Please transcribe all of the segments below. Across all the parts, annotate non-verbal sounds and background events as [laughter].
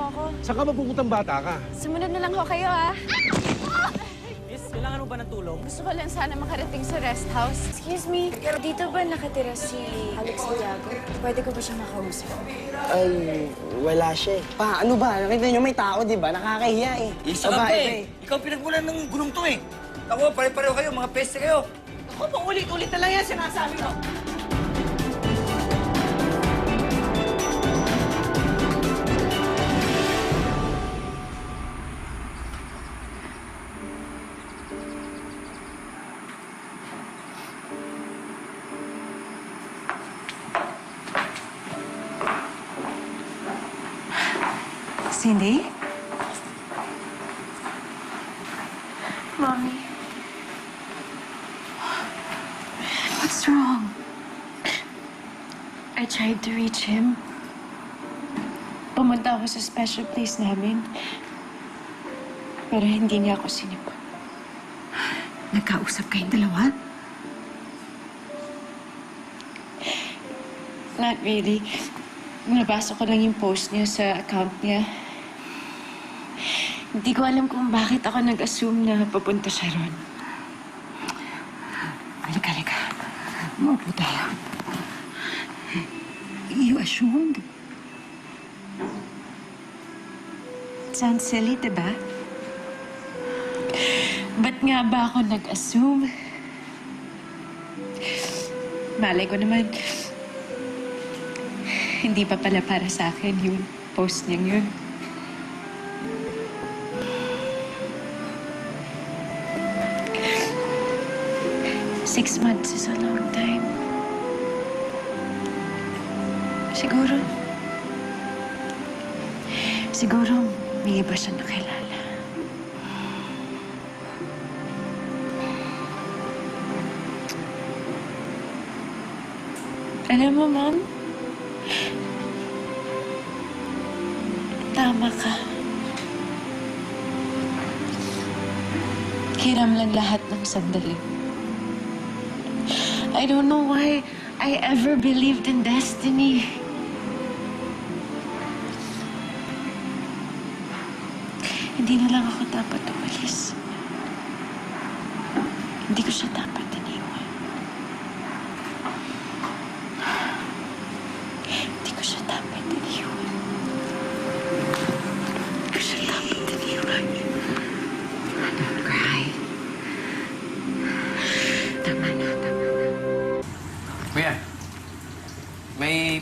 ho ako. Saan ka mapupuntang bata ka? Sumunod na lang ho kayo, ah. Miss, kailangan mo ba ng tulong? Gusto ko lang sana makarating sa rest house. Excuse me, dito ba nakatira si Alex Diago? Pwede ko ba siya makausap? Ay, wala siya eh. Pa, ano ba? Nakita niyo may tao, di ba? Nakakahiya eh. Isa ka Babae pa eh. Ikaw pinagmulan ng gulong to eh. Ako, pare-pareho kayo, mga peste kayo. Ako, paulit-ulit na lang yan sinasabi mo. Cindy? Mommy. What's wrong? I tried to reach him. Pumunta ako sa special place namin. Pero hindi niya ako sinipot. Nagkausap kayong dalawa? Not really. Nabasa ko lang yung post niya sa account niya. Hindi ko alam kung bakit ako nag-assume na papunta siya ron. Halika, halika. Maupo tayo. You assumed? Sounds silly, diba? Ba't nga ba ako nag-assume? Malay ko naman, hindi pa pala para sa akin yung post niyang yun. Six months is a long time. Siguro, siguro may iba siya nakilala. Alam mo, Mom, Tama ka. Hiram lang lahat ng sandali. I don't know why I ever believed in destiny. Hindi na lang ako dapat umalis. Hindi ko siya dapat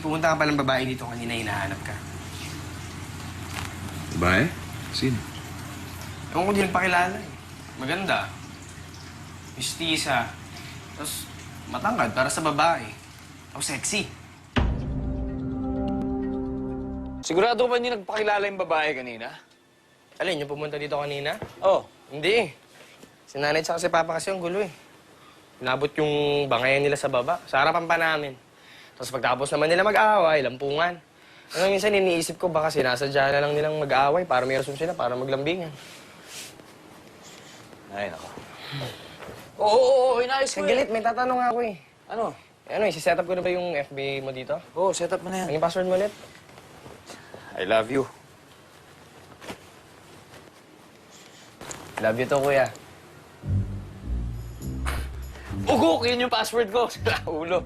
pumunta ka palang babae dito kanina hinahanap ka. Babae? Sino? Ewan ko di nagpakilala eh. Maganda. Mistisa. Tapos matangkad para sa babae. Tapos sexy. Sigurado ba hindi nagpakilala yung babae kanina? Alin, yung pumunta dito kanina? Oh, Hindi eh. Si nanay tsaka si papa kasi ang gulo eh. Inabot yung bangayan nila sa baba. Sa harapan pa namin. Tapos pagtapos naman nila mag-aaway, lampungan. Ano minsan iniisip ko baka sinasadya na lang nilang mag-aaway para may rason sila para maglambingan. ay nako. Oo, oo, oo, inayos ko Sagalit, may tatanong ako eh. Ano? Eh, Ano, isi-set up ko na ba yung FB mo dito? Oo, set up mo na yan. Ano yung password mo ulit? I love you. Love you to, kuya. Ugok! Yun yung password ko. [laughs] Sa ulo.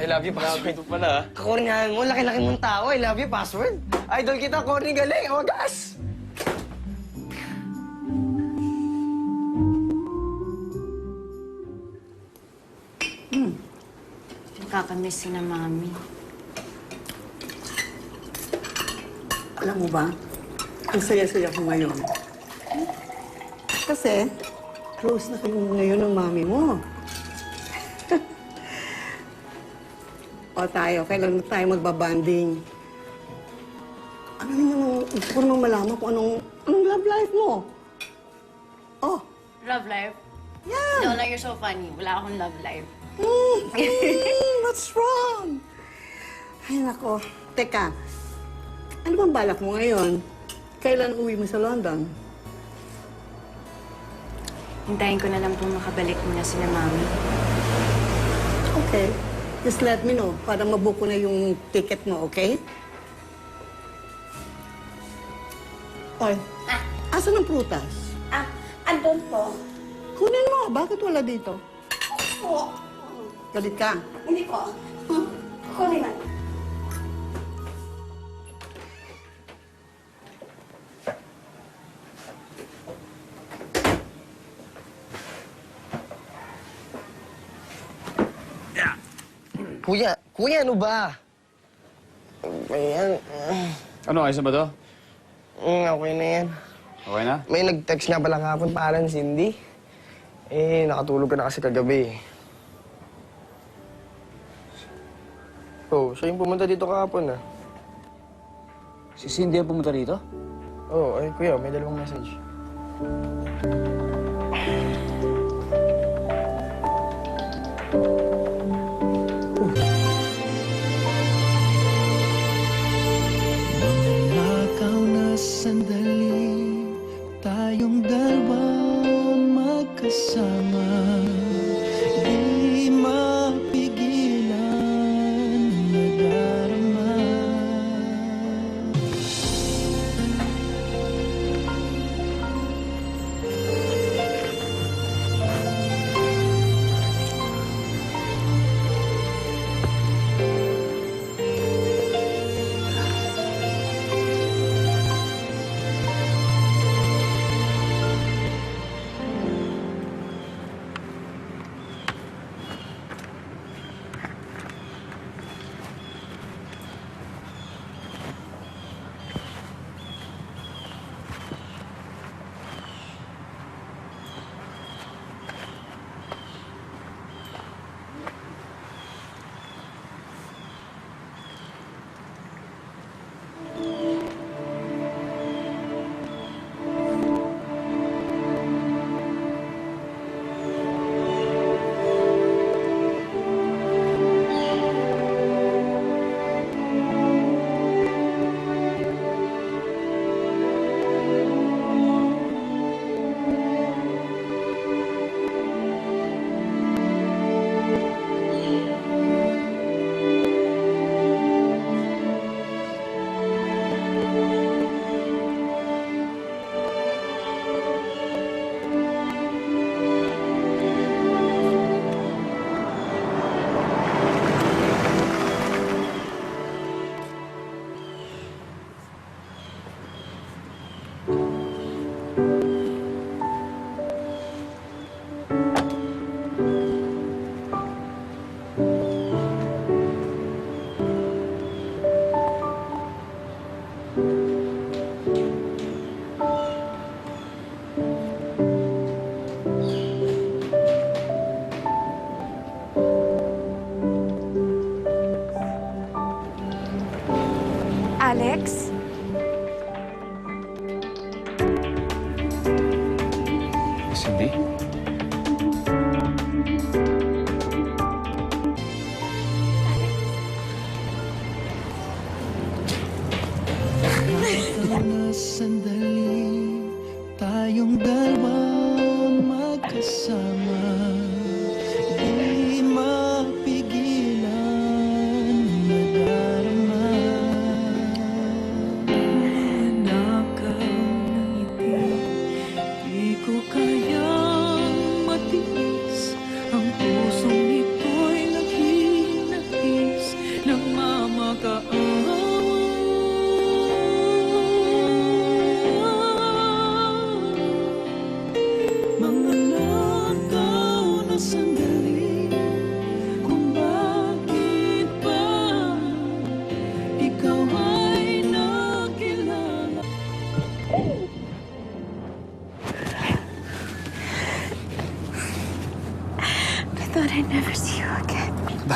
I love you, password. you pala, ha? Kakornihan mo, laki-laki mong tao. I love you, password. Idol kita, corny galing. Wagas! Nakakamiss si na mami. Alam mo ba, ang saya-saya ko ngayon. Kasi, close na kayo ngayon ng mami mo. O tayo, kailan tayo magbabanding? Ano yung gusto ko namang malaman kung anong, anong love life mo? Oh, Love life? yeah! Lola, you're so funny. Wala akong love life. Mm, [laughs] mm, what's wrong? Ay, nako. Teka, ano bang balak mo ngayon? Kailan uwi mo sa London? Hintayin ko na lang po makabalik muna si na mami. Okay. Just let me know para mabook ko na yung ticket mo, okay? Oy, asan ang prutas? Ah, andun po. Kunin mo, bakit wala dito? Po. Galit ka? Hindi po. Hmm. Kunin na. Kuya, kuya, ano ba? Ayan. Ano, ayos na ba to? Mm, okay na yan. Okay na? May nag-text nga pala kahapon parang Cindy. Eh, nakatulog ka na kasi kagabi. Oh, siya yung pumunta dito kahapon ah. Si Cindy ang pumunta rito? Oh, ay kuya, may dalawang message. Na sandali. Tayong dalawa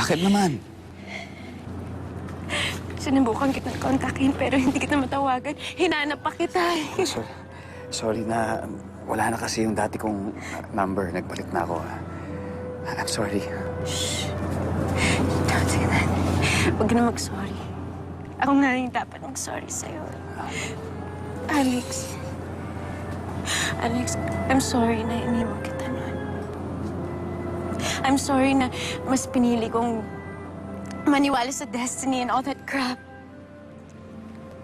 Bakit naman? Sinubukan kitang kontakin pero hindi kita matawagan. Hinanap pa kita. eh. Sorry, sorry na wala na kasi yung dati kong uh, number. Nagbalik na ako. I'm sorry. Don't say that. Huwag ka na mag-sorry. Ako nga yung dapat mag-sorry sa'yo. Alex. Alex, I'm sorry na iniwan kita. I'm sorry na mas pinili kong maniwala sa destiny and all that crap.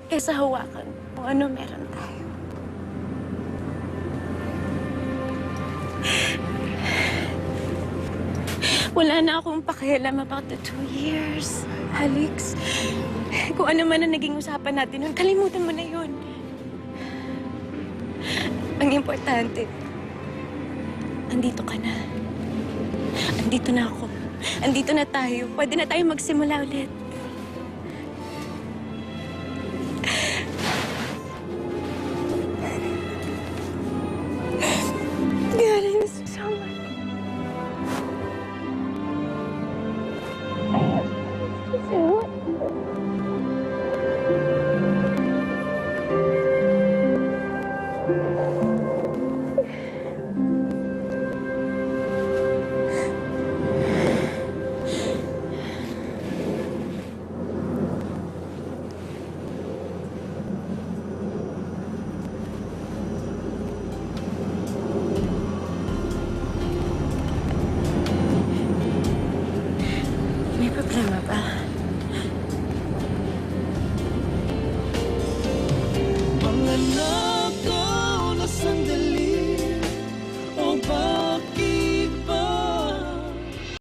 Kaysa hawakan kung ano meron tayo. Wala na akong pakialam about the two years, Alex. Kung ano man ang naging usapan natin nun, kalimutan mo na yun. Ang importante, andito ka na. Andito na ako. Andito na tayo. Pwede na tayo magsimula ulit.